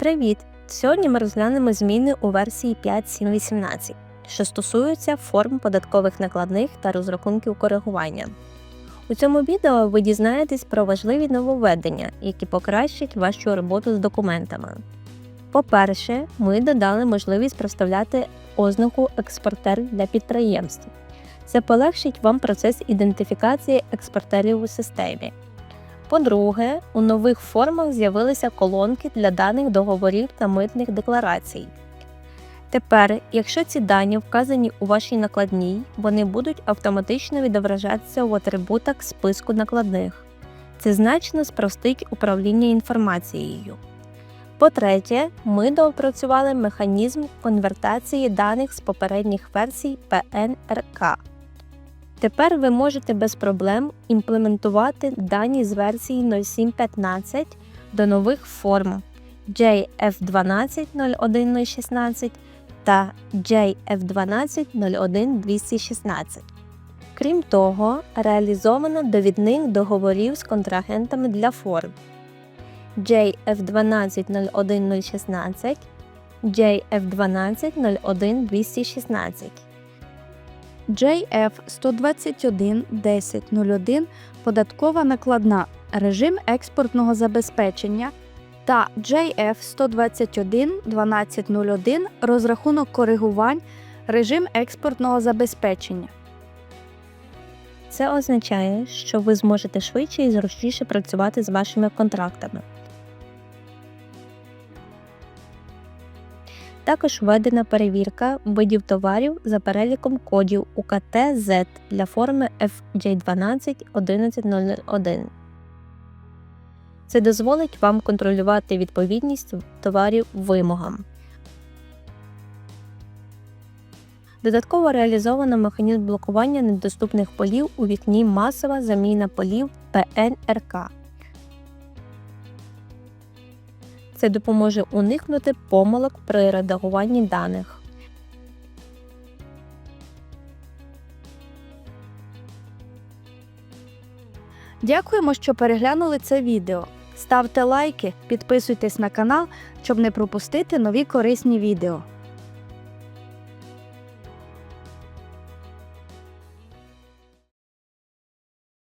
Привіт! Сьогодні ми розглянемо зміни у версії 5.7.18, що стосуються форм податкових накладних та розрахунків коригування. У цьому відео ви дізнаєтесь про важливі нововведення, які покращать вашу роботу з документами. По-перше, ми додали можливість проставляти ознаку експортер для підприємств. Це полегшить вам процес ідентифікації експортерів у системі. По-друге, у нових формах з'явилися колонки для даних договорів та митних декларацій. Тепер, якщо ці дані вказані у вашій накладній, вони будуть автоматично відображатися в атрибутах списку накладних. Це значно спростить управління інформацією. По-третє, ми доопрацювали механізм конвертації даних з попередніх версій PNRK. Тепер ви можете без проблем імплементувати дані з версії 07.15 до нових форм JF12.01.016 та JF12.01.216. Крім того, реалізовано довідник договорів з контрагентами для форм JF12.01.016, JF12.01.216. JF 121 1001 податкова накладна режим експортного забезпечення та JF 121 1201 розрахунок коригувань режим експортного забезпечення. Це означає, що ви зможете швидше і зручніше працювати з вашими контрактами. Також введена перевірка видів товарів за переліком кодів УКТ-Z для форми FJ12-11001. Це дозволить вам контролювати відповідність товарів вимогам. Додатково реалізовано механізм блокування недоступних полів у вікні масова заміна полів ПНРК. Це допоможе уникнути помилок при редагуванні даних. Дякуємо, що переглянули це відео. Ставте лайки, підписуйтесь на канал, щоб не пропустити нові корисні відео.